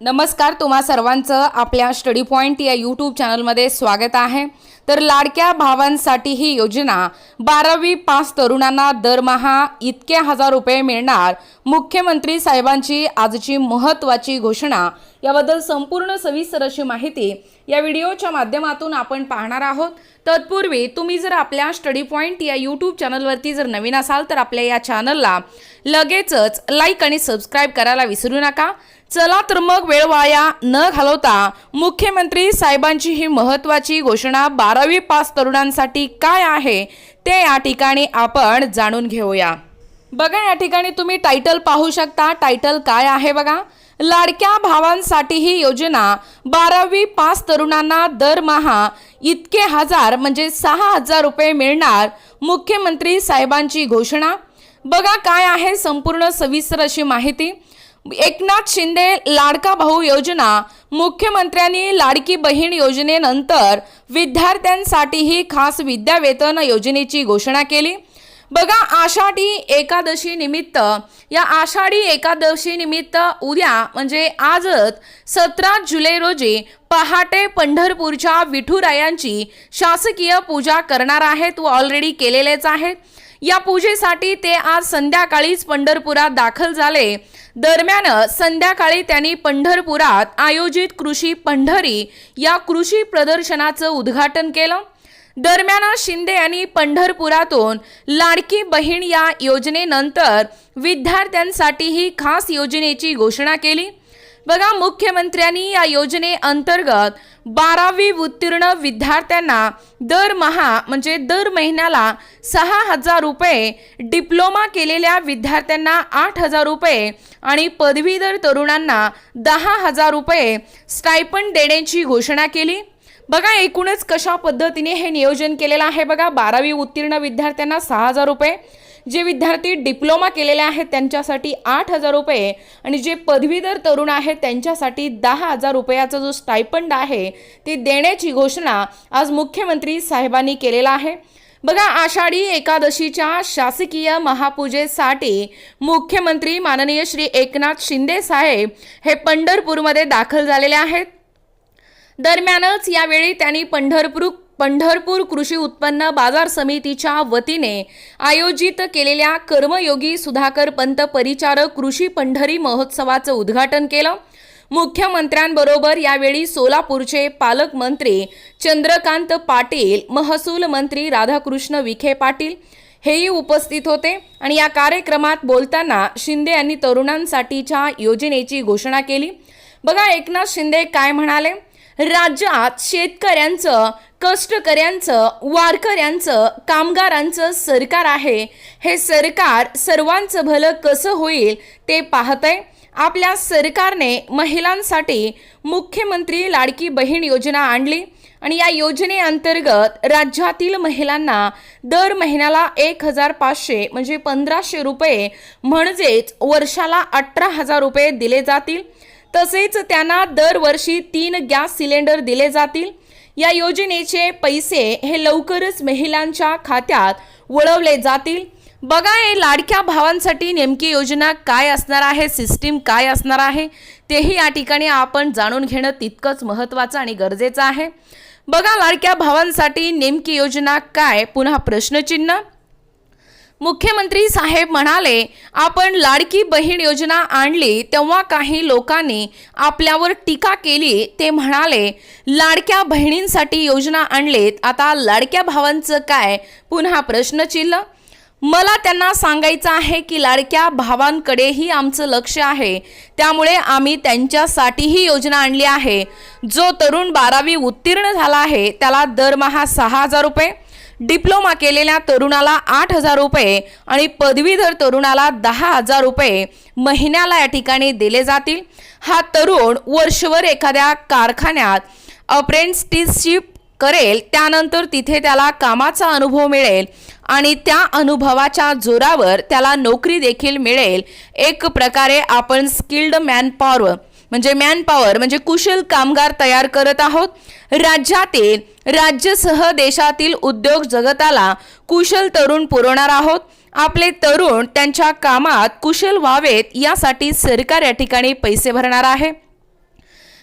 नमस्कार तुम्हा सर्वांचं आपल्या स्टडी पॉईंट या यूट्यूब चॅनलमध्ये स्वागत आहे. तर लाडक्या भावांसाठी ही योजना बारावी पास तरुणांना दरमहा इतके हजार रुपये मिळणार मुख्यमंत्री साहेबांची आजची महत्त्वाची घोषणा याबद्दल संपूर्ण सविस्तर अशी माहिती या व्हिडिओच्या माध्यमातून आपण पाहणार आहोत. तत्पूर्वी तुम्ही जर आपल्या स्टडी पॉईंट या यूट्यूब चॅनलवरती जर नवीन असाल तर आपल्या या चॅनलला लगेचच लाईक आणि सबस्क्राईब करायला विसरू नका. चला तर मग वेळ वाया न घालवता मुख्यमंत्री साहेबांची ही महत्त्वाची घोषणा बारावी पास तरुणांसाठी काय आहे ते या ठिकाणी आपण जाणून घेऊया. बघा या ठिकाणी तुम्ही टायटल पाहू शकता. टायटल काय आहे बघा? लाडक्या भावांसाठी ही योजना बारावी पास तरुणांना दरमहा इतके हजार म्हणजे सहा हजार रुपये मिळणार मुख्यमंत्री साहेबांची घोषणा. बघा काय आहे? संपूर्ण सविस्तर अशी माहिती. एकनाथ शिंदे लाडका भाऊ योजना मुख्यमंत्र्यांनी लाडकी बहीण योजनेनंतर विद्यार्थ्यांसाठीही खास विद्यावेतन योजनेची घोषणा केली. बघा आषाढी एकादशी निमित्त या आषाढी एकादशी निमित्त उद्या म्हणजे आजच सतरा जुलै रोजी पहाटे पंढरपूरच्या विठुरायांची शासकीय पूजा करणार आहेत व ऑलरेडी केलेलेच आहेत. या पूजेसाठी ते आज संध्याकाळीच पंढरपुरात दाखल झाले. दरम्यान संध्याकाळी त्यांनी पंढरपुरात आयोजित कृषी पंढरी या कृषी प्रदर्शनाचं उद्घाटन केलं. दरम्यान शिंदे यांनी पंढरपुरातून लाडकी बहीण या योजनेनंतर विद्यार्थ्यांसाठीही खास योजनेची घोषणा केली. बघा मुख्यमंत्र्यांनी या योजनेअंतर्गत बारावी उत्तीर्ण विद्यार्थ्यांना दरमहा म्हणजे दर महिन्याला सहा हजार रुपये डिप्लोमा केलेल्या विद्यार्थ्यांना आठ हजार रुपये आणि पदवीधर तरुणांना दहा हजार रुपये स्टायपंड देण्याची घोषणा केली. बघा एकूणच कशा पद्धतीने हे नियोजन केलेलं आहे बघा. बारावी उत्तीर्ण विद्यार्थ्यांना सहा हजार रुपये जे विद्यार्थी डिप्लोमा केलेले आहेत त्यांच्यासाठी आठ हजार रुपये आणि जे पदवीधर तरुण आहेत त्यांच्यासाठी दहा हजार रुपयाचा जो स्टायपंड आहे ते देण्याची घोषणा आज मुख्यमंत्री साहेबांनी केलेला आहे. बघा आषाढी एकादशीच्या शासकीय महापूजेसाठी मुख्यमंत्री माननीय श्री एकनाथ शिंदे साहेब हे पंढरपूरमध्ये दाखल झालेले आहेत. दरम्यानच यावेळी त्यांनी पंढरपूर पंढरपूर कृषी उत्पन्न बाजार समितीच्या वतीने आयोजित केलेल्या कर्मयोगी सुधाकर पंत परिचारक कृषी पंढरी महोत्सवाचं उद्घाटन केलं. मुख्यमंत्र्यांबरोबर यावेळी सोलापूरचे पालकमंत्री चंद्रकांत पाटील महसूल मंत्री राधाकृष्ण विखे पाटील हेही उपस्थित होते आणि या कार्यक्रमात बोलताना शिंदे यांनी तरुणांसाठीच्या योजनेची घोषणा केली. बघा एकनाथ शिंदे काय म्हणाले? राज्यात शेतकऱ्यांचं कष्टकऱ्यांचं वारकऱ्यांचं कामगारांचं सरकार आहे. हे सरकार सर्वांचं भलं कसं होईल ते पाहतंय. आपल्या सरकारने महिलांसाठी मुख्यमंत्री लाडकी बहीण योजना आणली आणि या योजनेअंतर्गत राज्यातील महिलांना दर महिन्याला एक हजार पाचशे म्हणजे पंधराशे रुपये म्हणजेच वर्षाला अठरा हजार रुपये दिले जातील. तसेच त्यांना दरवर्षी तीन गॅस सिलेंडर दिले जातील. या योजनेचे पैसे हे लवकरच महिलांच्या खात्यात वळवले जातील. बघा हे लाडक्या भावांसाठी नेमकी योजना काय असणार आहे सिस्टीम काय असणार आहे तेही या ठिकाणी आपण जाणून घेणं तितकंच महत्त्वाचं आणि गरजेचं आहे. बघा लाडक्या भावांसाठी नेमकी योजना काय पुन्हा प्रश्नचिन्ह. मुख्यमंत्री साहेब म्हणाले आपण लाडकी बहीण योजना आणली तेव्हा काही लोकांनी आपल्यावर टीका केली. ते म्हणाले लाडक्या बहिणींसाठी योजना आणलीत आता लाडक्या भावांचं काय? पुन्हा प्रश्नचिन्ह मला त्यांना सांगायचं आहे की लाडक्या भावांकडेही आमचं लक्ष आहे. त्यामुळे आम्ही त्यांच्यासाठीही योजना आणली आहे. जो तरुण बारावी उत्तीर्ण झाला आहे त्याला दरमहा सहा हजार रुपये डिप्लोमा केलेल्या तरुणाला आठ हजार रुपये आणि पदवीधर तरुणाला दहा हजार रुपये महिन्याला या ठिकाणी दिले जातील. हा तरुण वर्षभर एखाद्या कारखान्यात अप्रेंटिसशिप करेल त्यानंतर तिथे त्याला कामाचा अनुभव मिळेल आणि त्या अनुभवाच्या जोरावर त्याला नोकरी देखील मिळेल. एक प्रकारे आपण स्किल्ड मॅन पॉवर म्हणजे मॅनपॉवर म्हणजे कुशल कामगार तयार करत आहोत. राज्यातील राज्यसह देशातील उद्योग जगताला कुशल तरुण पुरवणार आहोत. आपले तरुण त्यांच्या कामात कुशल व्हावेत यासाठी सरकार या ठिकाणी पैसे भरणार आहे.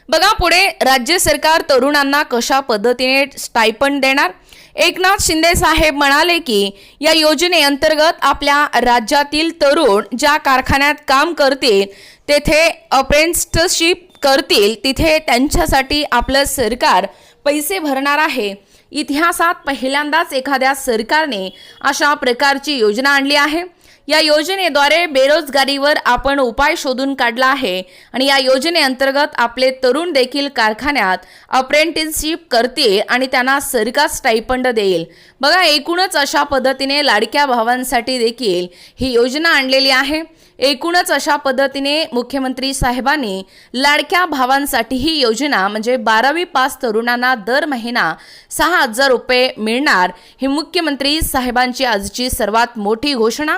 बघा पुढे राज्य सरकार तरुणांना कशा पद्धतीने स्टायपंड देणार? एकनाथ शिंदे साहेब म्हणाले की या योजनेअंतर्गत आपल्या राज्यातील तरुण ज्या कारखान्यात काम करतील तेथे अप्रेंटिसशिप करतील तिथे त्यांच्यासाठी आपलं सरकार पैसे भरणार आहे. इतिहासात पहिल्यांदाच एखाद्या सरकारने अशा प्रकारची योजना आणली आहे. या योजनेद्वारे बेरोजगारीवर आपण उपाय शोधून काढला आहे. आणि या योजनेअंतर्गत आपले तरुण देखील कारखान्यात अप्रेंटिसशिप करतील आणि त्यांना सरकार स्टायपंड देईल. बघा एकूणच अशा पद्धतीने लाडक्या भावांसाठी देखील ही योजना आणलेली आहे. एकूणच अशा पद्धतीने मुख्यमंत्री साहेबांनी लाडक्या भावांसाठी ही योजना म्हणजे बारावी पास तरुणांना दर महिना सहा हजार रुपये मिळणार ही मुख्यमंत्री साहेबांची आजची सर्वात मोठी घोषणा.